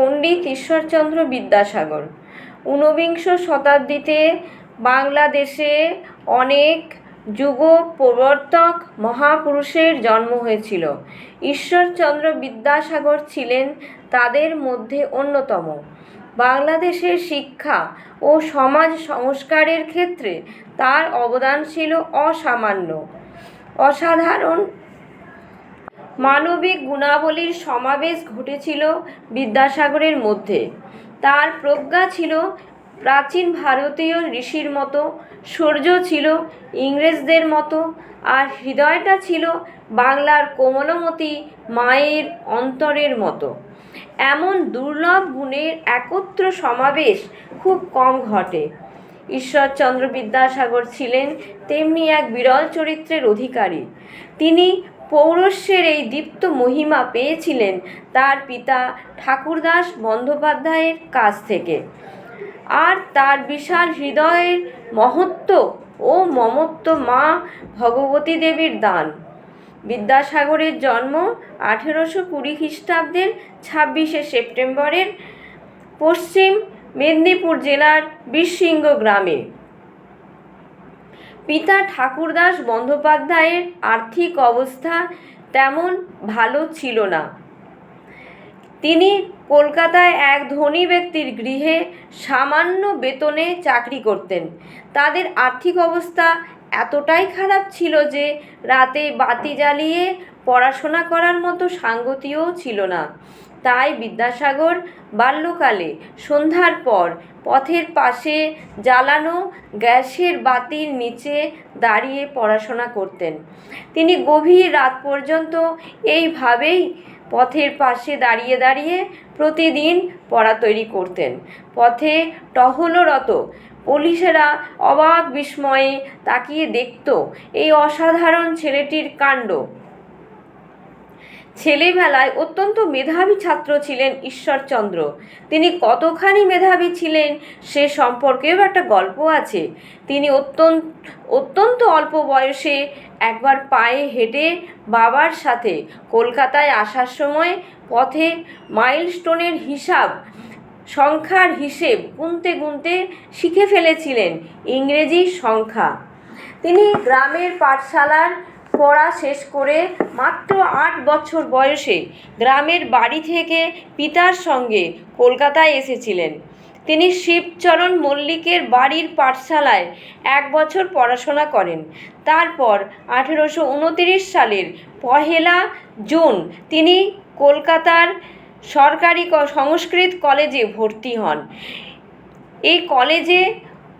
পণ্ডিত ঈশ্বরচন্দ্র বিদ্যাসাগর। ঊনবিংশ শতাব্দীতে বাংলাদেশে অনেক যুগ প্রবর্তক মহাপুরুষের জন্ম হয়েছিল। ঈশ্বরচন্দ্র বিদ্যাসাগর ছিলেন তাদের মধ্যে অন্যতম। বাংলাদেশের শিক্ষা ও সমাজ সংস্কারের ক্ষেত্রে তার অবদান ছিল অসামান্য। অসাধারণ মানবিক গুণাবলীর সমাবেশ ঘটেছিল বিদ্যাসাগরের মধ্যে। তার প্রজ্ঞা ছিল প্রাচীন ভারতীয় ঋষির মতো শৌর্য ছিল ইংরেজদের মতো, আর হৃদয়টা ছিল বাংলার কোমলমতি মায়ের অন্তরের মতো। এমন দুর্লভ গুণের একত্র সমাবেশ খুব কম ঘটে। ঈশ্বরচন্দ্র বিদ্যাসাগর ছিলেন তেমনি এক বিরল চরিত্রের অধিকারী। তিনি পৌরস্যের এই দীপ্ত মহিমা পেয়েছিলেন তার পিতা ঠাকুরদাস বন্দ্যোপাধ্যায়ের কাছ থেকে। আর তার বিশাল হৃদয়ের মহত্ব ও মমত্ব মা ভগবতী দেবীর দান। বিদ্যাসাগরের জন্ম আঠেরোশো কুড়ি খ্রিস্টাব্দের ছাব্বিশে সেপ্টেম্বরের পশ্চিম মেদিনীপুর জেলার বীরসিংহ গ্রামে। পিতা ঠাকুরদাস বন্দ্যোপাধ্যায়ের আর্থিক অবস্থা তেমন ভালো ছিল না। তিনি কলকাতায় এক ধনী ব্যক্তির গৃহে সামান্য বেতনে চাকরি করতেন। তাদের আর্থিক অবস্থা এতটাই খারাপ ছিল যে রাতে বাতি জ্বালিয়ে পড়াশোনা করার মতো সাঙ্গতিও ছিল না। তাই বিদ্যাসাগর বাল্যকালে সন্ধ্যার পর পথের পাশে জ্বালানো গ্যাসের বাতির নিচে দাঁড়িয়ে পড়াশোনা করতেন। তিনি গভীর রাত পর্যন্ত এইভাবেই পথের পাশে দাঁড়িয়ে দাঁড়িয়ে প্রতিদিন পড়া তৈরি করতেন। পথে টহলরত পুলিশেরা অবাক বিস্ময়ে তাকিয়ে দেখত, এই অসাধারণ ছেলেটির কাণ্ড। ছেলেবেলায় অত্যন্ত মেধাবী ছাত্র ছিলেন ঈশ্বরচন্দ্র। তিনি কতখানি মেধাবী ছিলেন সে সম্পর্কেও একটা গল্প আছে। তিনি অত্যন্ত অত্যন্ত অল্প বয়সে একবার পায়ে হেঁটে বাবার সাথে কলকাতায় আসার সময় পথে মাইলস্টোনের হিসাব, সংখ্যার হিসেব গুনতে গুনতে শিখে ফেলেছিলেন ইংরেজি সংখ্যা। তিনি গ্রামের পাঠশালার পড়া শেষ করে মাত্র আট বছর বয়সে গ্রামের বাড়ি থেকে পিতার সঙ্গে কলকাতায় এসেছিলেন। তিনি শিবচরণ মল্লিকের বাড়ির পাঠশালায় এক বছর পড়াশোনা করেন। তারপর আঠেরোশো উনতিরিশ সালের পহেলা জুন তিনি কলকাতার সরকারি সংস্কৃত কলেজে ভর্তি হন। এই কলেজে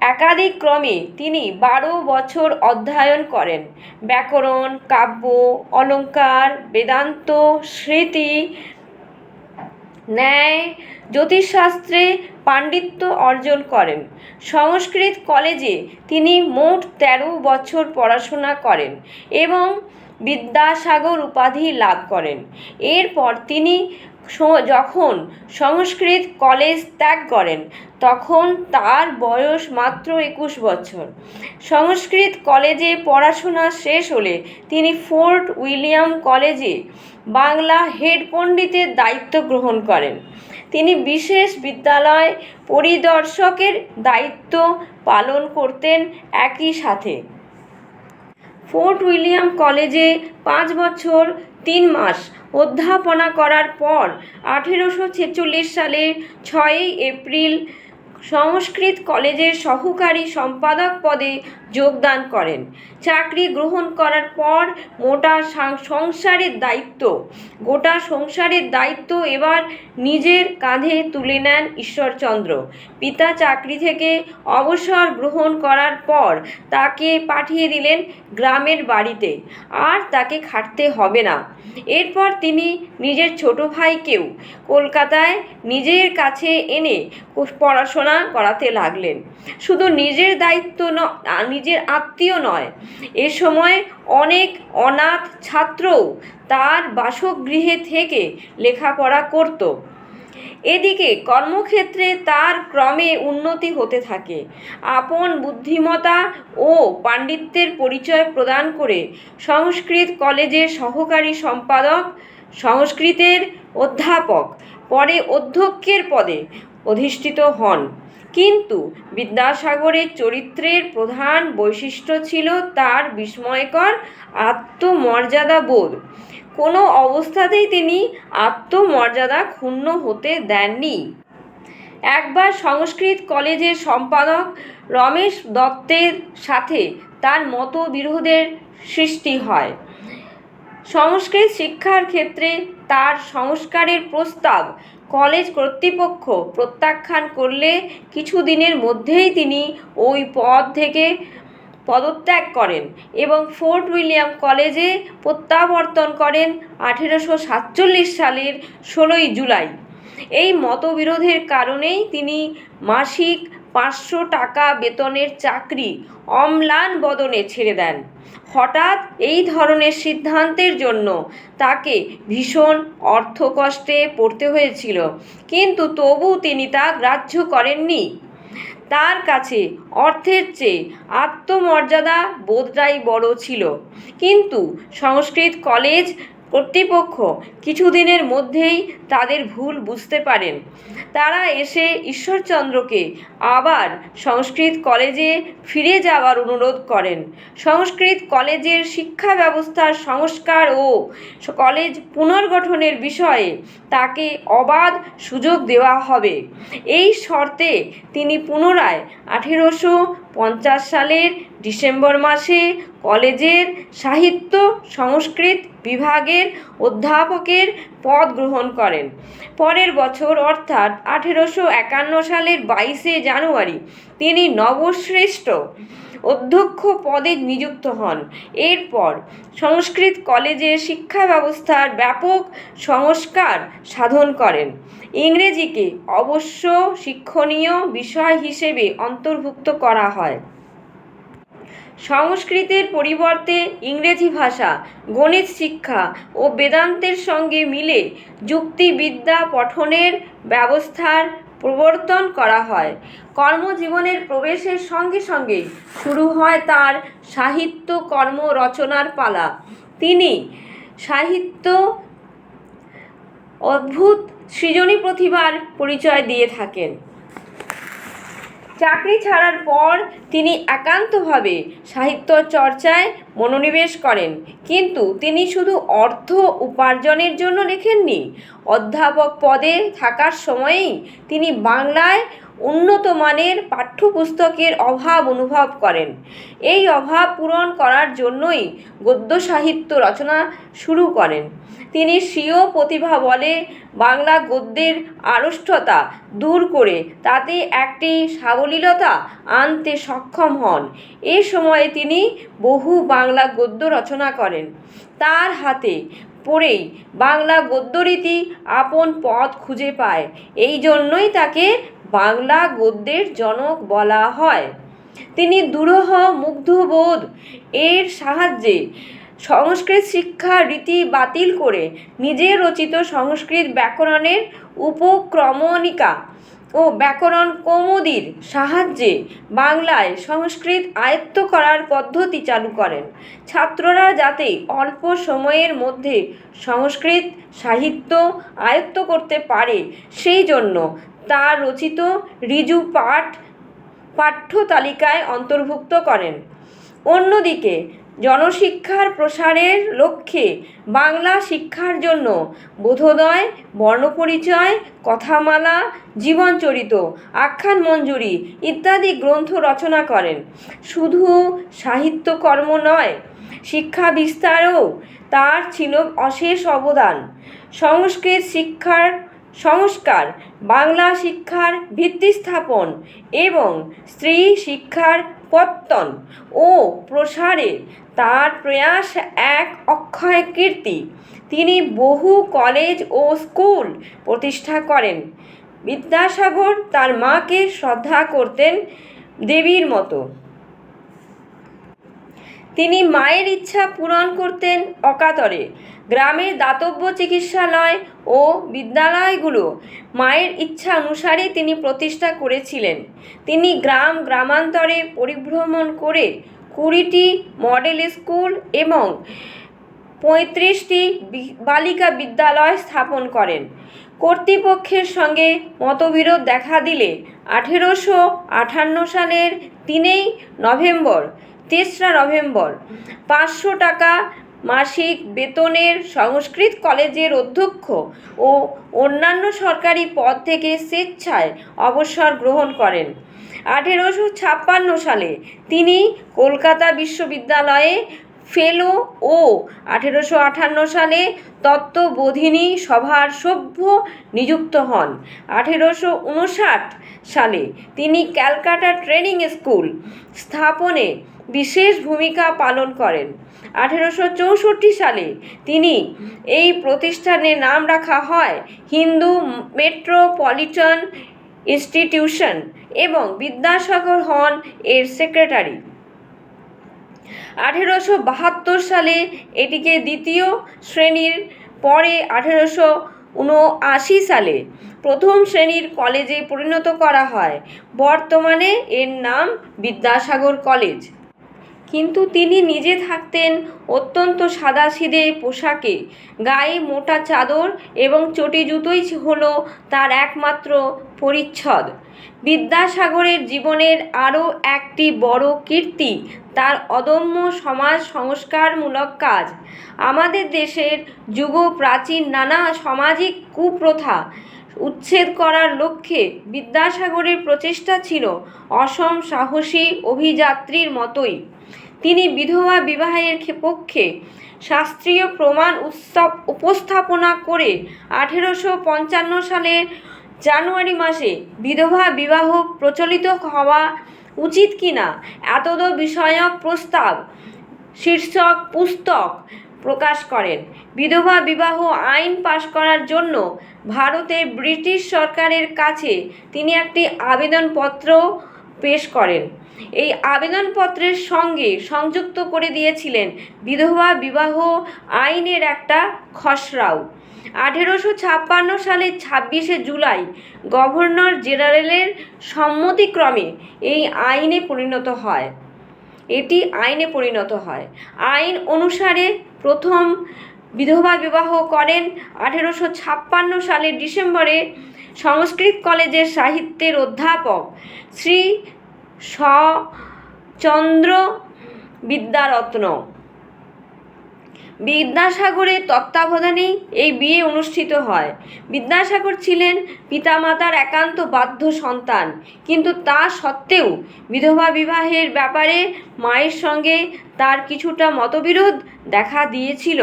একাধিক ক্রমে তিনি বারো বছর অধ্যয়ন করেন। ব্যাকরণ, কাব্য, অলঙ্কার, বেদান্ত, স্মৃতি, ন্যায়, জ্যোতিষশাস্ত্রে পাণ্ডিত্য অর্জন করেন। সংস্কৃত কলেজে তিনি মোট তেরো বছর পড়াশোনা করেন এবং বিদ্যাসাগর উপাধি লাভ করেন। এরপর তিনি যখন সংস্কৃত কলেজ ত্যাগ করেন, তখন তার বয়স মাত্র একুশ বছর। সংস্কৃত কলেজে পড়াশোনা শেষ হলে তিনি ফোর্ট উইলিয়াম কলেজে বাংলা হেড পণ্ডিতের দায়িত্ব গ্রহণ করেন। তিনি বিশেষ বিদ্যালয় পরিদর্শকের দায়িত্ব পালন করতেন একই সাথে। ফোর্ট উইলিয়াম কলেজে পাঁচ বছর, তিন মাস অধ্যাপনা করার পর আঠেরোশো ছেচল্লিশ সালের ছয়ই এপ্রিল সংস্কৃত কলেজের সহকারী সম্পাদক পদে যোগদান করেন। চাকরি গ্রহণ করার পর মোটা সংসারের দায়িত্ব। গোটা সংসারের দায়িত্ব এবার নিজের কাঁধে তুলে নেন ঈশ্বরচন্দ্র। পিতা চাকরি থেকে অবসর গ্রহণ করার পর তাকে পাঠিয়ে দিলেন গ্রামের বাড়িতে। আর তাকে খাটতে হবে না। এরপর তিনি নিজের ছোট ভাইকেও কলকাতায় নিজের কাছে এনে কো- পড়াশোনা করাতে লাগলেন। শুধু নিজের দায়িত্ব ন নিজের আত্মীয় নয়, এ সময় অনেক অনাথ ছাত্রও তার বাসগৃহে থেকে লেখাপড়া করত। এদিকে কর্মক্ষেত্রে তার ক্রমে উন্নতি হতে থাকে। আপন বুদ্ধিমত্তা ও পাণ্ডিত্যের পরিচয় প্রদান করে সংস্কৃত কলেজের সহকারী সম্পাদক, সংস্কৃতের অধ্যাপক, পরে অধ্যক্ষের পদে অধিষ্ঠিত হন। কিন্তু বিদ্যাসাগরের চরিত্রের প্রধান বৈশিষ্ট্য ছিল তার বিস্ময়কর আত্মমর্যাদা বোধ। কোনো অবস্থাতেই তিনি আত্মমর্যাদা ক্ষুণ্ণ হতে দেননি। একবার সংস্কৃত কলেজের সম্পাদক রমেশ দত্তের সাথে তার মতবিরোধের সৃষ্টি হয়। সংস্কৃত শিক্ষার ক্ষেত্রে তার সংস্কারের প্রস্তাব কলেজ কর্তৃপক্ষ প্রত্যাখ্যান করলে কিছুদিনের মধ্যেই তিনি ওই পদ থেকে পদত্যাগ করেন এবং ফোর্ট উইলিয়াম কলেজে প্রত্যাবর্তন করেন আঠেরোশো সাতচল্লিশ সালের ষোলোই জুলাই। এই মতবিরোধের কারণেই তিনি মাসিক পাঁচশো টাকা বেতনের চাকরি অম্লান বদনে ছেড়ে দেন। হঠাৎ এই ধরনের সিদ্ধান্তের জন্য তাকে ভীষণ অর্থকষ্টে পড়তে হয়েছিল। কিন্তু তবু তিনি তা গ্রাহ্য করেননি। তার কাছে অর্থের চেয়ে আত্মমর্যাদা বোধটাই বড় ছিল। কিন্তু সংস্কৃত কলেজ কর্তৃপক্ষ কিছুদিনের মধ্যেই তাদের ভুল বুঝতে পারেন। তারা এসে ঈশ্বরচন্দ্রকে আবার সংস্কৃত কলেজে ফিরে যাওয়ার অনুরোধ করেন। সংস্কৃত কলেজের শিক্ষা ব্যবস্থার সংস্কার ও কলেজ পুনর্গঠনের বিষয়ে তাকে অবাধ সুযোগ দেওয়া হবে। এই শর্তে তিনি পুনরায় আঠেরোশো পঞ্চাশ সালের ডিসেম্বর মাসে কলেজের সাহিত্য সংস্কৃত বিভাগের অধ্যাপকের পদ গ্রহণ করেন। পরের বছর অর্থাৎ আঠেরোশো একান্ন সালের বাইশে জানুয়ারি তিনি নবশ্রেষ্ঠ অধ্যক্ষ পদে নিযুক্ত হন। এরপর সংস্কৃত কলেজের শিক্ষা ব্যবস্থার ব্যাপক সংস্কার সাধন করেন। ইংরেজিকে অবশ্য শিক্ষণীয় বিষয় হিসেবে অন্তর্ভুক্ত করা হয়। সংস্কৃতের পরিবর্তে ইংরেজি ভাষা, গণিত শিক্ষা ও বেদান্তের সঙ্গে মিলে যুক্তিবিদ্যা পঠনের ব্যবস্থার প্রবর্তন করা হয়। কর্মজীবনের প্রবেশের সঙ্গে সঙ্গে শুরু হয় তার সাহিত্য কর্ম রচনার পালা। তিনি সাহিত্য অদ্ভুত সৃজনী প্রতিভার পরিচয় দিয়ে থাকেন। চাকরি ছাড়ার পর তিনি একান্তভাবে সাহিত্য চর্চায় মনোনিবেশ করেন। কিন্তু তিনি শুধু অর্থ উপার্জনের জন্য লেখেননি, অধ্যাপক পদে থাকার সময়েই তিনি বাংলায় উন্নত মানের পাঠ্যপুস্তকের অভাব অনুভব করেন। এই অভাব পূরণ করার জন্যই গদ্য সাহিত্য রচনা শুরু করেন। তিনি স্বীয় প্রতিভা বলে বাংলা গদ্যের আড়ষ্টতা দূর করে তাতে একটি সাবলীলতা আনতে সক্ষম হন। এ সময়ে তিনি বহু বাংলা গদ্য রচনা করেন। তার হাতে পড়েই বাংলা গদ্যরীতি আপন পথ খুঁজে পায়। এই জন্যই তাকে বাংলা গদ্যের জনক বলা হয়। তিনি দুরূহ মুগ্ধবোধ এর সাহায্যে সংস্কৃত শিক্ষা রীতি বাতিল করে নিজের রচিত সংস্কৃত ব্যাকরণের উপক্রমণিকা ও ব্যাকরণ কৌমুদীর সাহায্যে বাংলায় সংস্কৃত আয়ত্ত করার পদ্ধতি চালু করেন। ছাত্ররা যাতে অল্প সময়ের মধ্যে সংস্কৃত সাহিত্য আয়ত্ত করতে পারে, সেই জন্য তার রচিত ঋজু পাঠ, পাঠ্য তালিকায় অন্তর্ভুক্ত করেন। অন্যদিকে, জনশিক্ষার প্রসারের লক্ষ্যে বাংলা শিক্ষার জন্য বোধোদয়, বর্ণপরিচয়, কথামালা, জীবনচরিত, আখ্যান মঞ্জুরি ইত্যাদি গ্রন্থ রচনা করেন। শুধু সাহিত্যকর্ম নয়, শিক্ষা বিস্তারেও তার ছিল অশেষ অবদান। সংস্কৃত শিক্ষার সংস্কার, বাংলা শিক্ষার ভিত্তি স্থাপন এবং স্ত্রী শিক্ষার পত্তন ও প্রসারে তার প্রয়াস এক অক্ষয় কীর্তি। তিনি বহু কলেজ ও স্কুল প্রতিষ্ঠা করেন। বিদ্যাসাগর তার মাকে শ্রদ্ধা করতেন দেবীর মতো। তিনি মায়ের ইচ্ছা পূরণ করতেন অকাতরে। গ্রামের দাতব্য চিকিৎসালয় ও বিদ্যালয়গুলো মায়ের ইচ্ছা অনুসারে তিনি প্রতিষ্ঠা করেছিলেন। তিনি গ্রাম গ্রামান্তরে পরিভ্রমণ করে কুড়িটি মডেল স্কুল এবং পঁয়ত্রিশটি বালিকা বিদ্যালয় স্থাপন করেন। কর্তৃপক্ষের সঙ্গে মতবিরোধ দেখা দিলে আঠেরোশো আটান্ন সালের তিনই নভেম্বর তেসরা নভেম্বর। পাঁচশো টাকা মাসিক বেতনের সংস্কৃত কলেজের অধ্যক্ষ ও অন্যান্য সরকারি পদ থেকে স্বেচ্ছায় অবসর গ্রহণ করেন। আঠেরোশো ছাপ্পান্ন সালে তিনি কলকাতা বিশ্ববিদ্যালয়ে ফেলো ও আঠেরোশো আটান্ন সালে তত্ত্ববোধিনী সভার সভ্য নিযুক্ত হন। আঠেরোশো উনষাট সালে তিনি ক্যালকাটা ট্রেনিং স্কুল স্থাপনে বিশেষ ভূমিকা পালন করেন। আঠেরোশো চৌষট্টি সালে তিনি এই প্রতিষ্ঠানের নাম রাখা হয় হিন্দু মেট্রোপলিটন ইনস্টিটিউশন এবং বিদ্যাসাগর হন এর সেক্রেটারি। আঠেরোশো বাহাত্তর সালে এটিকে দ্বিতীয় শ্রেণির পরে আঠেরোশো উনআশি সালে প্রথম শ্রেণির কলেজে পরিণত করা হয়। বর্তমানে এর নাম বিদ্যাসাগর কলেজ। কিন্তু তিনি নিজে থাকতেন অত্যন্ত সাদাসিধে পোশাকে। গায়ে মোটা চাদর এবং চটি জুতোই হলো তার একমাত্র পরিচ্ছদ। বিদ্যাসাগরের জীবনের আরও একটি বড় কীর্তি, তার অদম্য সমাজ সংস্কারমূলক কাজ। আমাদের দেশের যুগ প্রাচীন নানা সামাজিক কুপ্রথা উচ্ছেদ করার লক্ষ্যে বিদ্যাসাগরের প্রচেষ্টা ছিল অসম সাহসী অভিযাত্রীর মতোই। তিনি বিধবা বিবাহের পক্ষে শাস্ত্রীয় প্রমাণ উৎসব উপস্থাপনা করে আঠেরোশো পঞ্চান্ন সালের জানুয়ারি মাসে বিধবা বিবাহ প্রচলিত হওয়া উচিত কিনা? এতদ বিষয়ক প্রস্তাব শীর্ষক পুস্তক প্রকাশ করেন। বিধবা বিবাহ আইন পাশ করার জন্য ভারতে ব্রিটিশ সরকারের কাছে তিনি একটি আবেদনপত্র পেশ করেন। এই আবেদনপত্রের সঙ্গে সংযুক্ত করে দিয়েছিলেন বিধবা বিবাহ আইনের একটা খসড়াও। আঠেরোশো ছাপ্পান্ন সালের ছাব্বিশে জুলাই গভর্নর জেনারেলের সম্মতিক্রমে এই আইনে পরিণত হয়। এটি আইনে পরিণত হয়। আইন অনুসারে প্রথম বিধবা বিবাহ করেন আঠেরোশো ছাপ্পান্ন সালের ডিসেম্বরে সংস্কৃত কলেজের সাহিত্যের অধ্যাপক শ্রী স চন্দ্র বিদ্যারত্ন। বিদ্যাসাগরের তত্ত্বাবধানেই এই বিয়ে অনুষ্ঠিত হয়। বিদ্যাসাগর ছিলেন পিতামাতার একান্ত বাধ্য সন্তান। কিন্তু তা সত্ত্বেও বিধবা বিবাহের ব্যাপারে মায়ের সঙ্গে তার কিছুটা মতবিরোধ দেখা দিয়েছিল।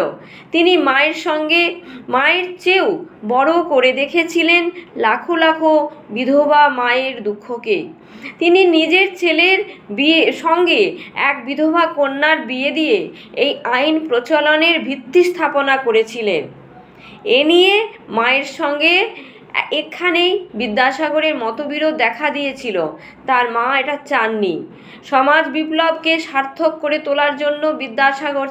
তিনি মায়ের সঙ্গে, মায়ের চেয়েও বড় করে দেখেছিলেন লাখো লাখো বিধবা মায়ের দুঃখকে। তিনি নিজের ছেলের বিয়ে, সঙ্গে এক বিধবা কন্যার বিয়ে দিয়ে এই আইন প্রচলনের ভিত্তি স্থাপনা করেছিলেন। এ নিয়ে মায়ের সঙ্গে এখানেই বিদ্যাসাগরের মতবিরোধ দেখা দিয়েছিল। তার মা এটা চাননি। সমাজ বিপ্লবকে সার্থক করে তোলার জন্য বিদ্যাসাগর